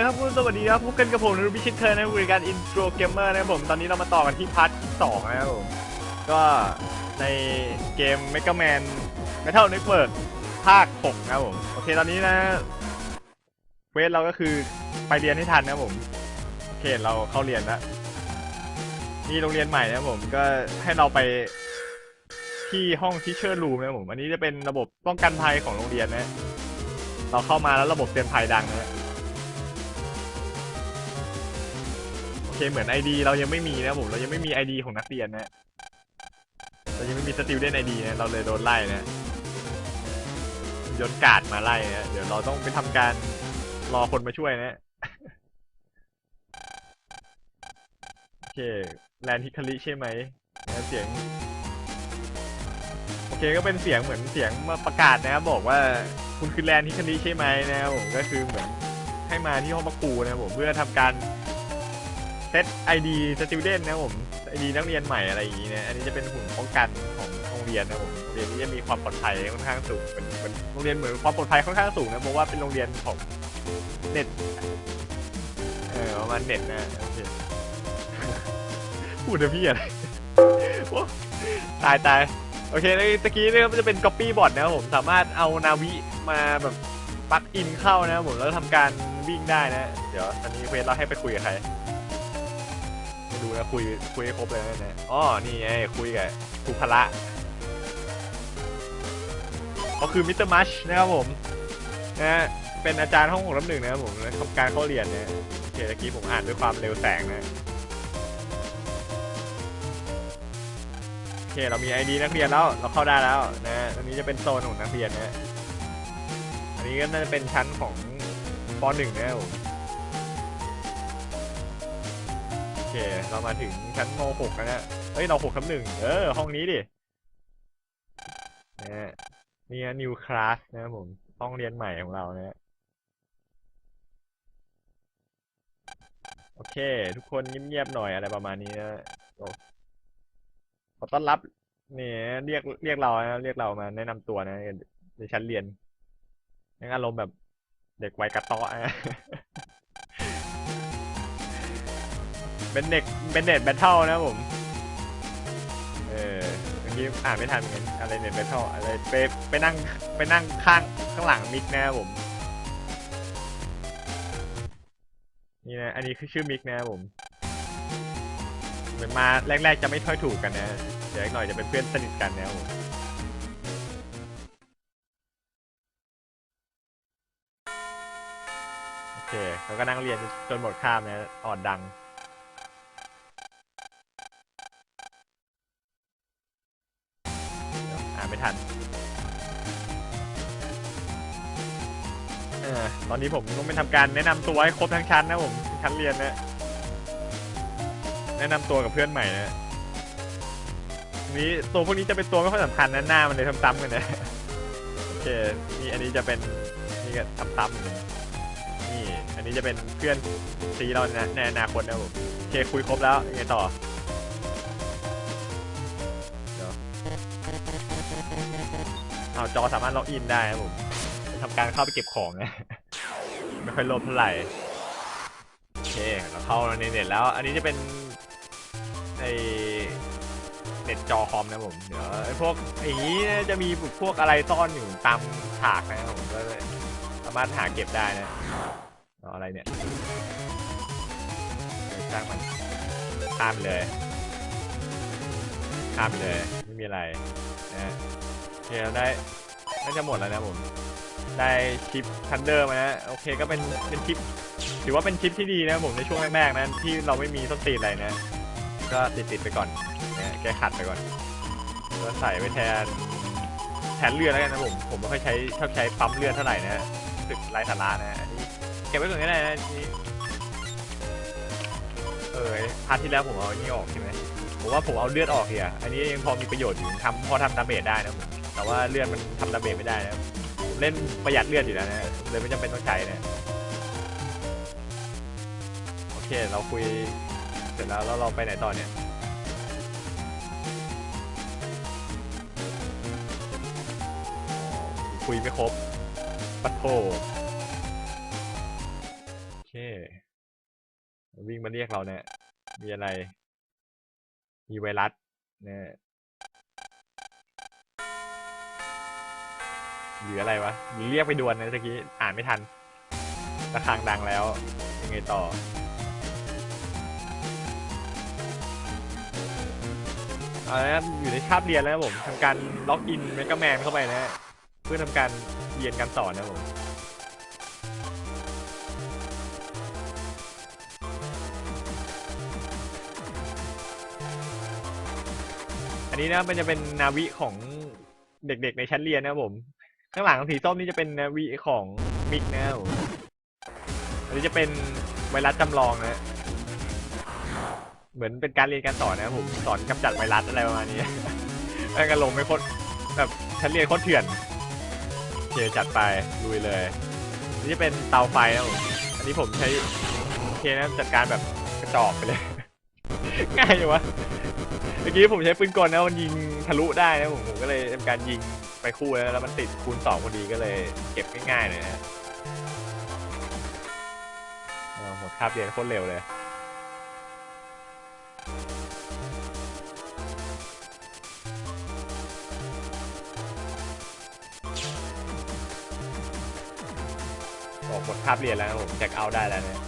ละครับคุณสวัสดีครับพบกันกับผมนรุพิชิตเทอร์ในบริการอินโทรเกมเมอร์นะครับผมตอนนี้เรามาต่อกันที่พาร์ทที่สองนะครับผมก็ในเกม Mega Man Metal Network ภาค 6 นะครับผมโอเคตอนนี้นะเวทเราก็คือไปเรียนให้ทันนะครับผมโอเคเราเข้าเรียนแล้วนี่โรงเรียนใหม่นะครับผมก็ให้เราไปที่ห้องที่เชอร์รูมนะครับผมอันนี้จะเป็นระบบป้องกันภัยของโรงเรียนนะเราเข้ามาแล้วระบบเตือนภัยดังนะ เคเหมือน ID เรายังไม่มีนะผมเรายังไม่มี ID ของนักเรียนนะเรายังไม่มีสติลเดนไอดีนะเราเลยโดนไล่นะยนกาดมาไล่นะเดี๋ยวเราต้องไปทำการรอคนมาช่วยนะโอเคแลนฮิคาริใช่ไหมเสียงโอเคก็เป็นเสียงเหมือนเสียงมาประกาศนะครับบอกว่าคุณคือแลนฮิคาริใช่ไหมนะครับผมก็คือเหมือนให้มาที่ห้องประคูนะผมเพื่อทำการ เซต ID student นะครับผม ID นักเรียนใหม่อะไรอย่างนี้นะอันนี้จะเป็นหุ่นป้องกันของโรงเรียนนะผมโรงเรียนนี้จะมีความปลอดภัยค่อนข้างสูงเป็นเป็นโรงเรียนเหมือนความปลอดภัยค่อนข้างสูงนะเพราะว่าเป็นโรงเรียนของเน็ตเออประมาณเน็ตนะโอเคพูดนะพี่อะไรตายตายโอเคแล้วตะกี้นี่ยมันจะเป็น copy bot นะครับผมสามารถเอานาวิมาแบบปักอินเข้านะครับผมแล้วทำการวิ่งได้นะ เดี๋ยวตอนนี้เวทเราให้ไปคุยกับใคร ดูนะคุยคุยให้ครบเลยนะเนี่ยอ๋อนี่ไงคุยกับครูพละก็คือมิสเตอร์มัชนะครับผมนะฮะเป็นอาจารย์ห้องหกรับหนึ่งนะครับผมและทำการเข้าเรียนนะโอเคตะกี้ผมอ่านด้วยความเร็วแสงนะโอเคเรามี ID นักเรียนแล้วเราเข้าได้แล้วนะฮะอันนี้จะเป็นโซนของนักเรียนนะอันนี้ก็น่าจะเป็นชั้นของป .1 นะครับผม เค เรามาถึงชั้นม .6 แล้วนะเฮ้ย เรา6ทับหนึ่งเออ ห้องนี้ดินะนี่ new class นะครับผม ห้องเรียนใหม่ของเรานะโอเค ทุกคนเงียบๆหน่อยอะไรประมาณนี้นะขอต้อนรับนี่เรียกเรียกเรานะเรียกเรามาแนะนำตัวนะในชั้นเรียนยังอารมณ์แบบเด็กวัยกระตาะนะ เป็นเด็กเป็นเน็ตแบทเทิลนะผม เออเมื่อกี้อ่านไม่ทันเหมือนอะไรเน็ตแบทเทิลอะไรไปไปนั่งไปนั่งข้างข้างหลังมิกนะครับผม นี่นะ อันนี้คือชื่อมิกนะครับผมเหมือนมาแรก ๆ จะไม่ค่อยถูกกันนะ เดี๋ยวอีกหน่อยจะเป็นเพื่อนสนิทกันนะครับผมโอเคเขาก็นั่งเรียนจนหมดคาบนะออนดัง ทัน เออ ตอนนี้ผมต้องไปทำการแนะนำตัวให้ครบทั้งชั้นนะผม ชั้นเรียนนะ แนะนำตัวกับเพื่อนใหม่นะนี้ตัวพวกนี้จะเป็นตัวไม่ค่อยสำคัญนะหน้ามันเลยซ้ำๆกันนะโอเคนี่อันนี้จะเป็นนี่ก็ซ้ำๆนี่อันนี้จะเป็นเพื่อนซีเราในในอนาคตนะผมโอเคคุยครบแล้วยังไงต่อ เอาจอสามารถล็อกอินได้ครับผมทำการเข้าไปเก็บของนะไม่ค่อยโลภเท่าไหร่โอเคเราเข้าในเน็ตแล้ว อันนี้จะเป็นไอเน็ตจอคอมนะผมเดี๋ยวไอพวกอย่างนี้จะมีพวกอะไรซ่อนอยู่ตามฉากนะครับผมก็เลยสามารถหาเก็บได้นะออะไรเนี่ยสร้างมันข้ามเลยข้ามเลยไม่มีอะไรนะ เคเราได้น่าจะหมดแล้วนะผมได้ชิปทันเดอร์มานะโอเคก็เป็นเป็นชิป ถือว่าเป็นชิปที่ดีนะผมในช่วงแรกๆนะที่เราไม่มีต้นตีนอะไรนะ ก็ติดติดๆไปก่อนนะแก้ขัดไปก่อนก็ใส่ไว้แทนแทนเลือดแล้วกันนะผมผมไม่ค่อยใช้ชอบใช้ปั๊มเลือดเท่าไหร่นะสึกไร้สาระนะอันนี้เก็บไว้ก่อนก็ได้นะนี่เออพาร์ทที่แล้วผมเอาอันนี้ออกใช่ไหมผมว่าผมเอาเลือดออกเฮียอันนี้ยังพอมีประโยชน์อยู่ทำพอทำดาเมจได้นะผม แต่ว่าเลือดมันทำดาเมจไม่ได้นะผมเล่นประหยัดเลือดอยู่แล้วนะเลยไม่จำเป็นต้องใช้นะโอเคเราคุยเสร็จแล้วแล้วเราไปไหนต่อเนี่ยคุยไม่ครบปัดโทโอเค วิ่งมาเรียกเราเนี่ยมีอะไร มีไวรัสเนี่ย หรืออะไรวะหรือเรียกไปดวลนะตะกี้อ่านไม่ทันระฆังดังแล้วยังไงต่อ เอาละครับอยู่ในคาบเรียนแล้วครับผมทำการล็อกอินเมกาแมนเข้าไปนะฮะเพื่อทำการเรียนการสอนนะครับผมอันนี้นะมันจะเป็นนาวิของเด็กๆในชั้นเรียนนะครับผม ข้างหลังสีส้มนี่จะเป็นนาวิของมิกนะอันนี้จะเป็นไวรัสจำลองนะ เหมือนเป็นการเรียนการสอนนะผมสอนกำจัดไวรัสอะไรประมาณนี้แม่งอารมณ์ไม่โคตรแบบชั้นเรียนโคตรเถื่อนเคจัดไปลุยเลยนี่เป็นเตาไฟนะผมอันนี้ผมใช้เคนะจัดการแบบกระจอกไปเลย ง่ายอยู่วะเมื่อกี้ผมใช้ปืนกลนะมันยิงทะลุได้นะผมผมก็เลยทำการยิง ไปคู่แล้วแล้วมันติดคูณสองพอดีก็เลย เก็บง่ายๆเลยนะหมดคาบเรียนโคตรเร็วเลยหมดคาบเรียนแล้วผมแจ็คเอาท์ได้แล้วเนะ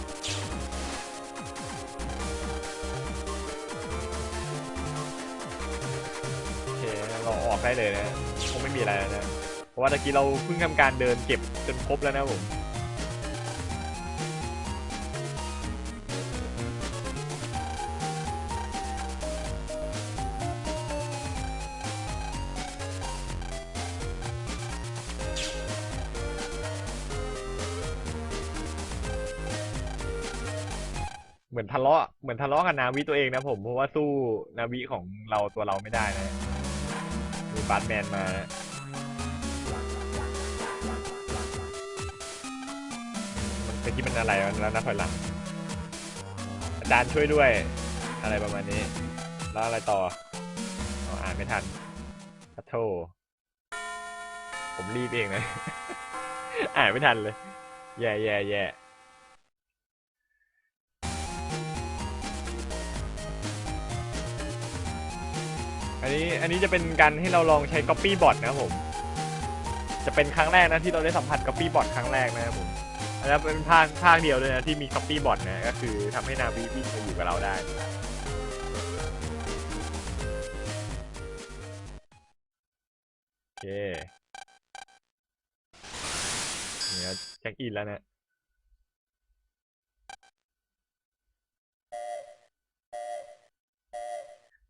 ได้เลยนะคงไม่มีอะไรแล้วนะเพราะว่าตะกี้เราเพิ่งทำการเดินเก็บจนครบแล้วนะผมเหมือนทะเลาะเหมือนทะเลาะกับนาวิตัวเองนะผมเพราะว่าสู้นาวิของเราตัวเราไม่ได้นะ มีบาร์แมนมานะมันเป็นที่มันอะไรแล้วนับถอยหลังอาจารย์ช่วยด้วย อะไรประมาณนี้ แล้วอะไรต่ออาอ่านไม่ทันขอโทษผมรีบเองนะ อ่านไม่ทันเลย แย่แย่แย่ อันนี้อันนี้จะเป็นการให้เราลองใช้ Copy Bot นะครับผม จะเป็นครั้งแรกนะที่เราได้สัมผัส Copy Bot ครั้งแรกนะครับผมอันนี้เป็นภาคภาคเดียวเลยนะที่มี Copy Bot นะก็คือทำให้นาวิวิ่งมาอยู่กับเราได้โอเคเนี่ยเช็คอินแล้วนะ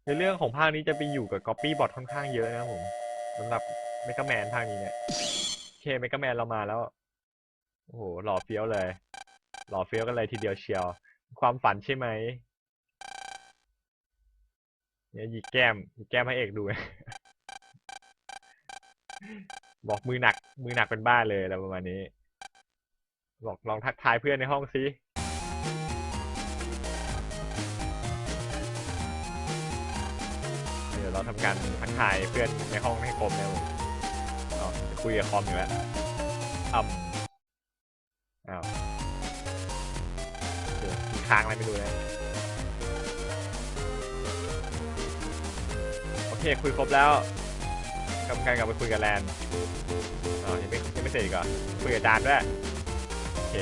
ในเรื่องของภาคนี้จะไปอยู่กับ Copy Bot ค่อนข้างเยอะนะครับผมสำหรับ m e g a Man ภาคนี้เนี่ยโอเค m e g a Man เรามาแล้ว โอ้โหหล่อเฟี้ยวเลย หล่อเฟี้ยวกันเลยทีเดียวเชียว ความฝันใช่ไหมเนี่ยหยิกแก้มหยิกแก้มให้เอกดู บอกมือหนัก มือหนักเป็นบ้าเลยอะไรประมาณนี้ บอกลองทักทายเพื่อนในห้องซิ เราทำการทักทายเพื่อนในห้องให้ครบนะผมอ๋อจะคุยกับคอมอยู่แล้วอืมอ้าวเดี๋ยวมีค้างอะไรไม่รู้นะโอเคคุยครบแล้วกำลังกลับไปคุยกับแลนอ๋อยังไม่ยังไม่เสร็จอีกเหรอคุยกับจารย์ด้วยโอเค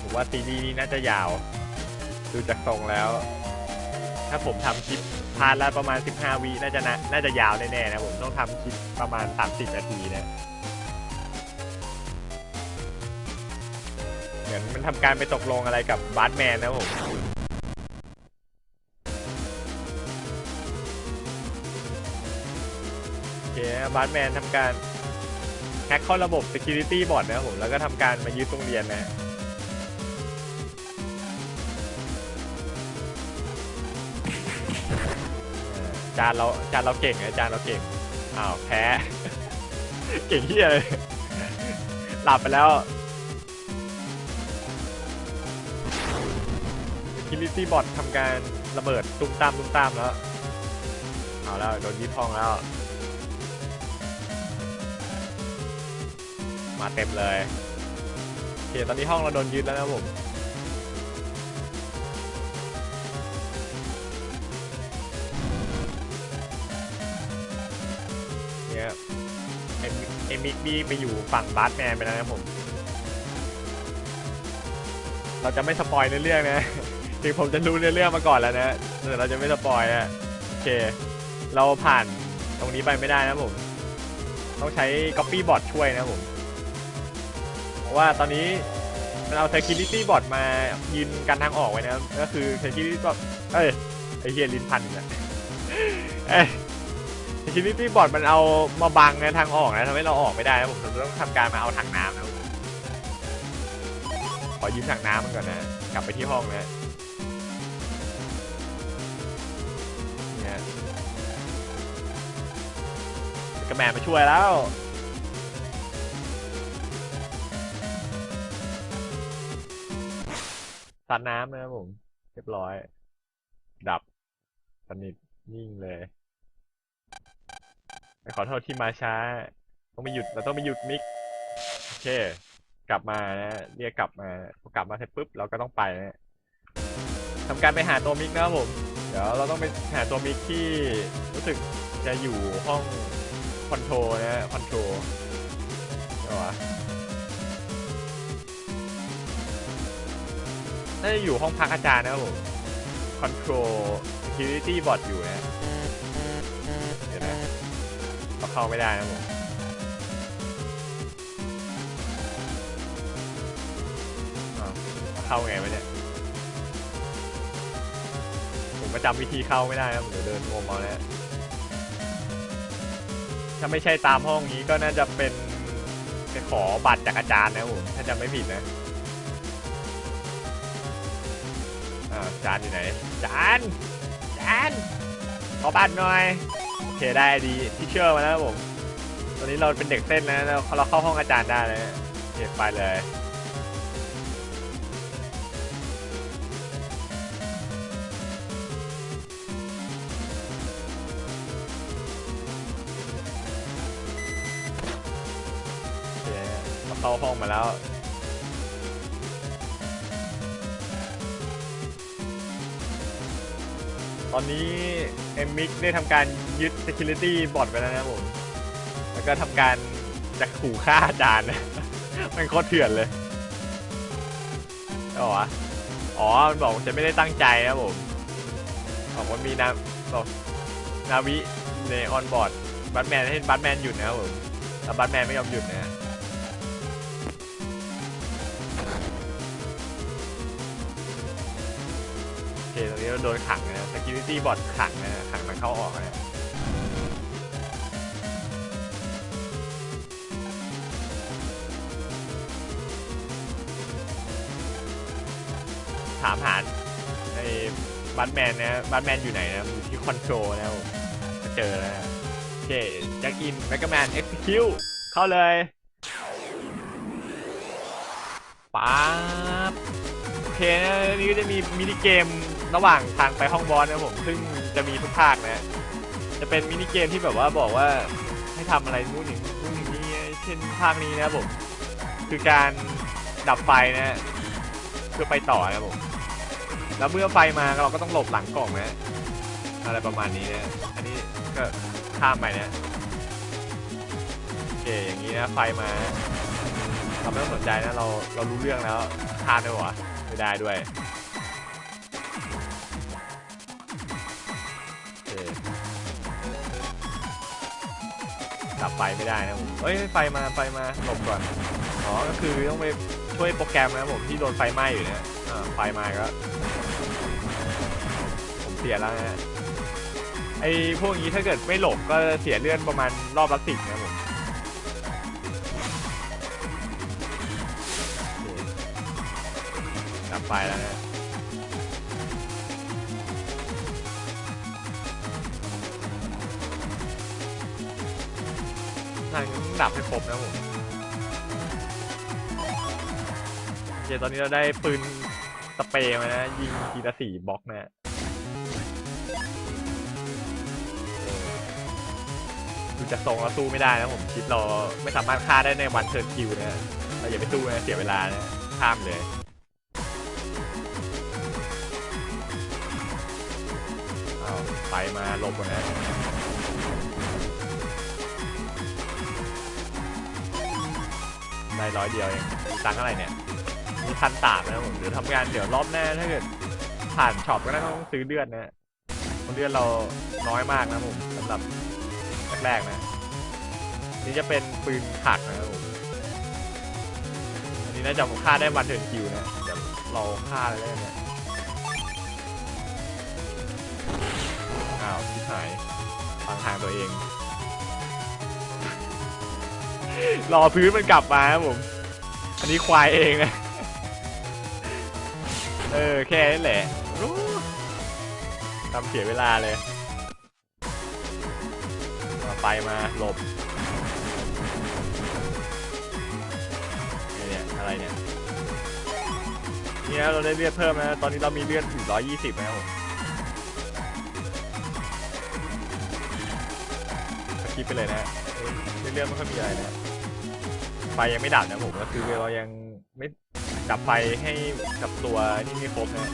ผมว่าซีรีส์นี้น่าจะยาว ดูจากทรงแล้ว ถ้าผมทำคลิปพาร์ทละประมาณ 15 วิน่าจะนะน่าจะยาวแน่ๆนะผมต้องทำคลิปประมาณ 30 นาทีนะเหมือนมันทำการไปตกลงอะไรกับบาร์แมนนะผมโอเคบาร์แมนทำการแฮกเข้าระบบ Security Bot นะครับผมแล้วก็ทำการมายึดโรงเรียนนะ จานเราจานเราเก่งนะจานเราเก่งอ้าวแพ้ เก่งที่อะไรหลับไปแล้วคิลิตี้บอททำการระเบิดตุ้มตามตุ้มตามแล้วเอาแล้วโดนยึดห้องแล้ว มาเต็มเลยเคตอนนี้ห้องเราโดนยึดแล้วนะผม อมิไอมิกนี่ไปอยู่ฝั่งบาสแมนไปแล้วนะผม เราจะไม่สปอยเรื่องนะถึงผมจะรู้เรื่องมาก่อนแล้วนะแต่เราจะไม่สปอยนะโอเค เราผ่านตรงนี้ไปไม่ได้นะผม ต้องใช้ copy bot ช่วยนะผม เพราะว่าตอนนี้มันเอา security bot มายืนกันทางออกไว้นะ ก็คือ security bot เอ้ยไอเฮียลินพันอีกแล้วเอ้ย security bot มันเอามาบังนะทางออกนะทำให้เราออกไม่ได้นะผมต้องทำการมาเอาถังน้ำนะขอยืมถังน้ำมันก่อนนะ กลับไปที่ห้องนะเนี่ยกระแมมาช่วยแล้วตัดน้ำนะครับผม เรียบร้อย ดับสนิทนิ่งเลย ขอโทษที่มาช้า ต้องไม่หยุดเราต้องไม่หยุดมิกโอเค กลับมานะเรียกกลับมาพอกลับมาเสร็จปุ๊บเราก็ต้องไปนะทำการไปหาตัวมิกนะครับผม เดี๋ยวเราต้องไปหาตัวมิกที่รู้สึกจะอยู่ห้องคอนโทรนะคอนโทรเดี๋ยววะน่าจะอยู่ห้องพักอาจารย์นะครับผม Control Security Bot อยู่นะ เข้าไม่ได้นะผมเข้าไงวะเนี่ย ผมก็จำวิธีเข้าไม่ได้นะผมเดี๋ยวเดินงงเอาแล้วถ้าไม่ใช่ตามห้องนี้ก็น่าจะเป็นไปขอบัตรจากอาจารย์นะผมถ้าจำไม่ผิดนะอาจานอยู่ไหนจานจานขอบัตรหน่อย โอเคได้ดีที่เชื่อมาแล้วผมตอนนี้เราเป็นเด็กเส้นนะเราเราเข้าห้องอาจารย์ได้เลยโอเคไปเลยโอเข้าห้องมาแล้วตอนนี้เอมมิกได้ทำการ ยึด Security บอทไปแล้วนะผม แล้วก็ทำการจะขู่ฆ่าอาจารย์มันโคตรเถื่อนเลยเอาวะอ๋อ มันบอกจะไม่ได้ตั้งใจนะผม บอกว่ามีนาบอกนาวิในออนบอร์ดบัตแมนให้บัตแมนหยุดนะครับผมแต่บัตแมนไม่ยอมหยุดนะโอเคตรงนี้เราโดนขังนะ security bot ขังนะ ขังมันเข้าออกนะ ถามหาไอ้บัตแมนนะบัตแมนอยู่ไหนนะอยู่ที่คอนโทรลนะครับผมก็เจอแล้วโอเคแจ็คอินแมกกาแมนเอ็กซ์คิวเข้าเลยป๊าบโอเคนะนี่ก็จะมีมินิเกมระหว่างทางไปห้องบอสนะผมซึ่งจะมีทุกภาคนะจะเป็นมินิเกมที่แบบว่าบอกว่าให้ทำอะไรนู่นอย่นู่นนี้เช่นภาคนี้นะผมคือการดับไฟนะเพื่อไปต่อนะผม แล้วเมื่อไฟมาเราก็ต้องหลบหลังกล่องนะ อะไรประมาณนี้นะอันนี้ก็ข้ามไปนะโอเคอย่างนี้นะไฟมาเราไม่ต้องสนใจนะเราเรารู้เรื่องแล้วทานได้หรอไม่ได้ด้วยโอเคดับไฟไม่ได้นะผมเอ้ยไฟมาไฟมาหลบก่อน อ๋อ ก็คือต้องไปช่วยโปรแกรมนะผมที่โดนไฟไหม้อยู่เนี่ยอ่าไฟมาก็ เสียแล้วนะไอ้พวกนี้ถ้าเกิดไม่หลบก็เสียเลื่อนประมาณรอบละสิบนะผมดับไฟแล้วนะทางต้องดับให้ครบนะผมโอเคตอนนี้เราได้ปืนสเปรย์มานะ ยิงทีละสี่บล็อกนะ จะทรงเราสู้ไม่ได้นะผมคิดเราไม่สามารถฆ่าได้ในวันเทิร์นคิวนะเราอย่าไปสู้นะเสียเวลานะข้ามเลยอ้าวไปมาลบก่อนนะได้ร้อยเดียวเองตังค์เท่าไรเนี่ยมีพันสามนะผมเดี๋ยวทำงานเดี๋ยวรอบหน้าถ้าเกิดผ่านช็อปก็ต้องซื้อเลือดนะเพราะเลือดเราน้อยมากนะผมสำหรับ แรกๆนะ นี่จะเป็นปืนขักนะครับผมอันนี้น่าจะฆ่าได้วันเทิร์นคิวนะเดี๋ยวเราฆ่าเลยเนี่ยอ้าวชิบหายฟังทางตัวเอง รอพื้นมันกลับมาครับผม อันนี้ควายเองนะ เออ แค่นั้แหละทำเสียเวลาเลย ไปมาหลบเนี่ยอะไรเนี่ยเนี่ยเราได้เลือดเพิ่มนะตอนนี้เรามีเลือดอยู่ร้อยยี่สิบนะครับผมสคิปไปเลยนะเลือดไม่ค่อยมีอะไรนะไฟยังไม่ดับนะผมก็คือเรายังไม่ดับไฟให้กับตัวนี่ไม่ครบนะ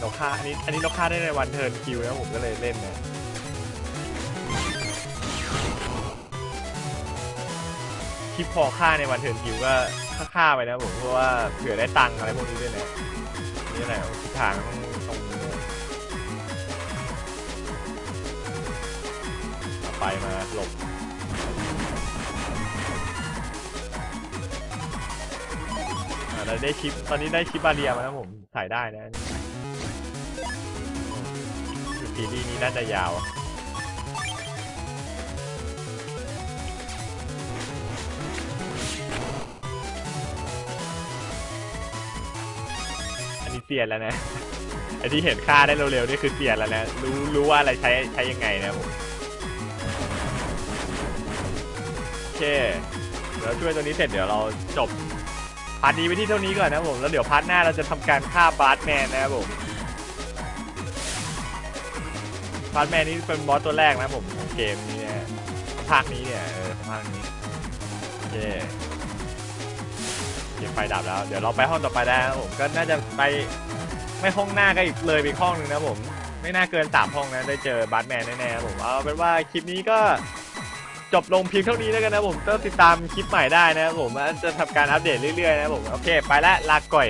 เราฆ่าอันนี้อันนี้เราฆ่าได้ในวันเทิร์นคิวนะผมก็เลยเล่นนะ คลิปพอฆ่าในวันเทิร์นคิวก็ฆ่าๆไปนะผมเพราะว่าเผื่อได้ตังค์อะไรพวกนี้ด้วยนะนี่แหละทิศทางตรงไปมาหลบเราได้ชิปตอนนี้ได้ชิปบาเรียมาแล้วผมถ่ายได้นะคือซีรีส์นี้น่าจะยาวอัน ซียนแล้วนะไอที่เห็นค่าได้เร็วๆนี่คือเสียนแล้วนะ รู้รู้ว่าอะไรใช้ใช้ยังไงนะผมโอเคเดี๋ยวช่วยตัวนี้เสร็จเดี๋ยวเราจบพาร์ทนี้ไปที่เท่านี้ก่อนนะผมแล้วเดี๋ยวพาร์ทหน้าเราจะทำการฆ่าบาร์สแมนนะครับผมบาร์สแมนนี่เป็นบอสตัวแรกนะผมของเกมนี้เนี่ยภาคนี้เนี่ยเออภาคนี้โอเคเกมไฟดับแล้ว เดี๋ยวเราไปห้องต่อไปได้นะครับผมก็น่าจะไป ไม่ห้องหน้าก็อีกเลยไปอีกห้องหนึ่งนะผม ไม่น่าเกินสามห้องนะได้เจอบาร์สแมนแน่ๆครับผมเอาเป็นว่าคลิปนี้ก็จบลงเพียงเท่านี้แล้วกันนะผมต้องติดตามคลิปใหม่ได้นะครับผมจะทำการอัปเดตเรื่อยๆนะครับผมโอเค ไปละลาก่อย